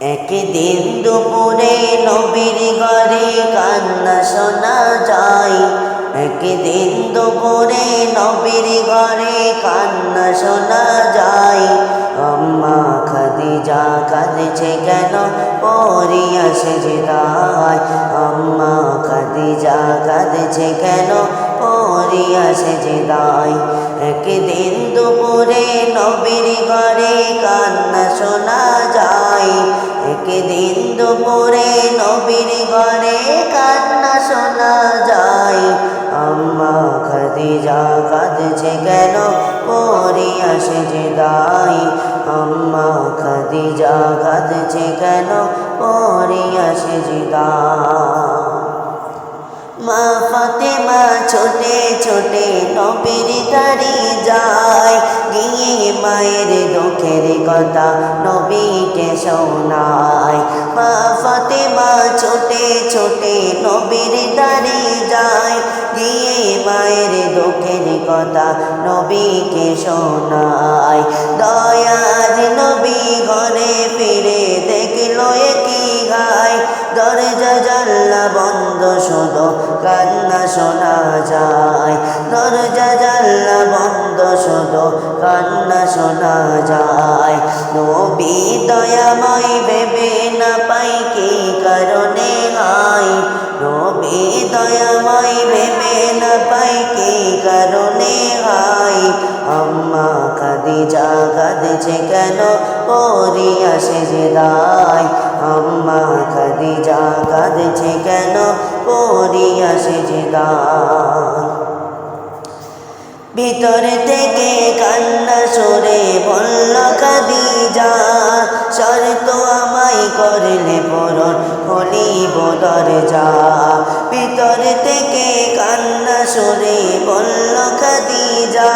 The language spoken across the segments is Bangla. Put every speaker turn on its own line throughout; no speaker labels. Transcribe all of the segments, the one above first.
একদিন দুপুরে নবীর ঘরে কান্না শোনা যায়। একদিন দুপুরে নবীর ঘরে কান্না শোনা যায়। আম্মা খাদিজা কাঁদছে কেন? পরিয়া সেজদায়। আম্মা খাদিজা কাঁদছে কেন? পরিয়া সেজদায়। একদিন দুপুরে নবীর ঘরে কান্না শোনা যায়। একদিন দুপুরে নবীর ঘরে কান্না শোনা যায়। আম্মা খাদিজা কাঁদছে কেন? পরিয়া সেজদায় আম্মা খাদিজা কাঁদছে কেন? পরিয়া সেজদায় মা ফাতেমা ছোটে ছোটে নবীর দাড়ি যায়। গিয়ে মায়ের দুঃখের কথা নবীকে শোনায়। মা ফাতেমা ছোটে ছোটে নবীর দাড়ি যায়। গিয়ে মায়ের দুঃখের কথা নবীকে শোনায়। দয়ার নবী ঘরে ফিরে দেখল কি গায় দরজা জানলা বন্ধ শুধু কান্না শোনা যায়। দরজা জানলা বন্ধ শুধু কান্না শোনা যায়। নবী দয়াময় ভেবে না পাই কি কারণে হাই নবী দয়াময় ভেবে না পাই কি কারণে হাই আম্মা খাদিজা কাঁদছে কেন, পরিয়া সেজদায়। আম্মা খাদিজা কাঁদছে কেন? সেজদায় ভিতর থেকে কান্না সরে বলল, খাদিজা, শর্ত আমায় করলে পরন হলিব দরজা। ভিতর থেকে কান্না সরে বলল, খাদিজা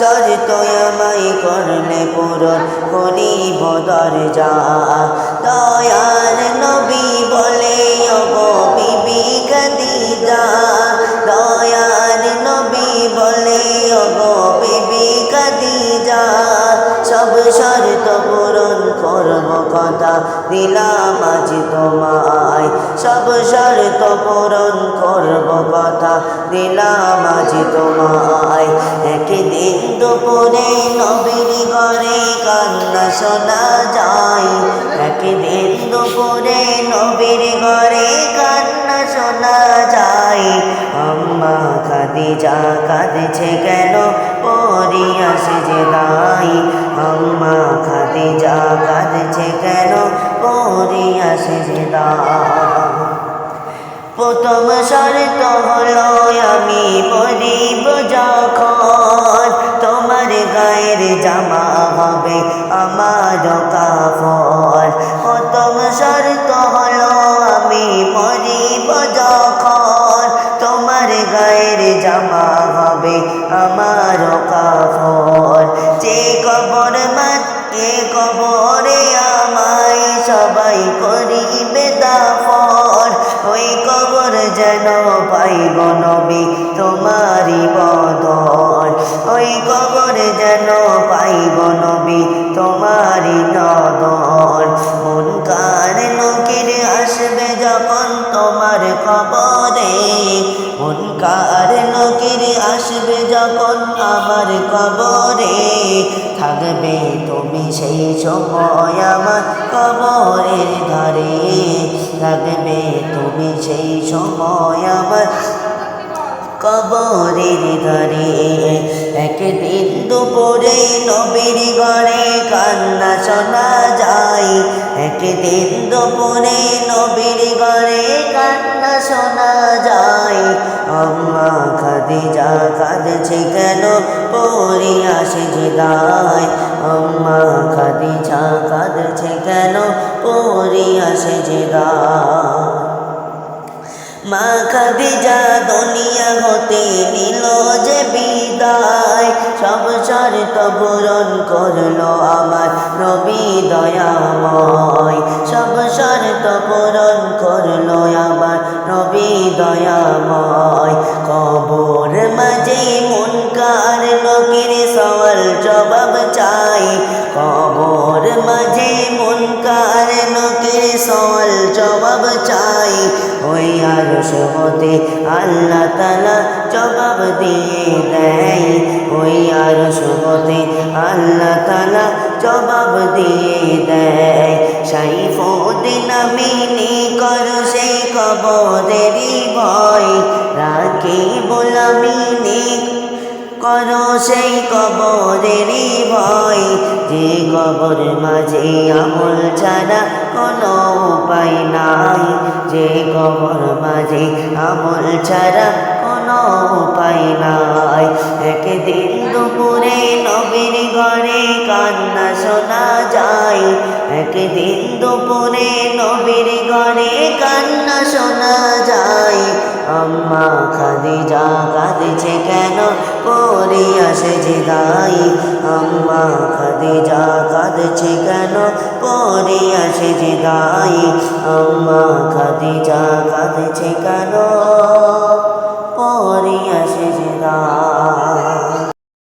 শর্ত আমায় করলে পূরণ করি বদর দরজা। দয়ার নবী বলে ওগো দিলাম আজ তোমায়। সব শর্ত পূরণ করব কথা। দিলাম আজ তোমায়। একদিন দুপুরে নবীর ঘরে কান্না শোনা যায়। একদিন দুপুরে নবীর ঘরে কান্না শোনা যায়। আম্মা খাদিজা কাঁদছে কেন? পরিয়া সেজদাই আম্মা খাদিজা কাঁদছে কেন পরিয়া সেদা প্রথম শর্ত হলো, আমি পরিব যখন তোমার গায়ের জামা হবে আমার কাফর কবরে আমায় সবাই করিবে দাফর ওই কবর যেন পাইব নবী তোমারি বদল ওই কবর যেন পাইব নবী তোমারি নদল মন কার নকির আসবে যখন তোমার কবরে? মন কার নকির আসবে যখন আমার কবরে? থাকবে তুমি সেই সময় আমার কবরের ধারে। থাকবে তুমি সেই সময় আমার কবরের ধারে। একদিন দুপুরে নবীর ঘরে কান্না শোনা যায়। একদিন দুপুরে নবীর ঘরে খাদিজা কাঁদছে কেন? পরিয়া সেজদায় আম্মা খাদিজা কাঁদছে কেন? পরিয়া সেজদায় মা খাদিজা দুনিয়া হতে নিল যে বিদায়। সব শর্ত পূরণ করল আমার নবী দয়াময়। সব শর্ত পূরণ করল আমার নবী দয়াময়। কবর মাঝে মনকার লোকের সওয়াল জবাব চাই। কবর মাঝে মনকার লোকের সওয়াল জবাব চাই। ওই আরশ হতে আল্লাহ তালা জবাব দিয়ে দেয়। ওই আরশ হতে আল্লাহ তালা জবাব দিয়ে দেয়। সাইফুদ্দিন মিনি কর সেই কবরেরই ভয়। রাখি বলামিনি করো সেই কবরেরই ভয়। যে কবর মাঝে আমল ছাড়া কোনো উপায় নাই। যে কবর মাঝে আমল ছাড়া কোনো উপায় নাই। একদিন দুপুরে নবীর ঘরে কান্না শোনা যায়। একদিন দুপুরে নবীর ঘরে কান্না শোনা যায়। আম্মা খাদিজা কাঁদছে কেন? পরে আসে যে দাই আম্মা খাদিজা কাঁদছে কেন? পরে আসে যে দাই আম্মা খাদিজা কাঁদছে কেন? পরে আসে যে দাই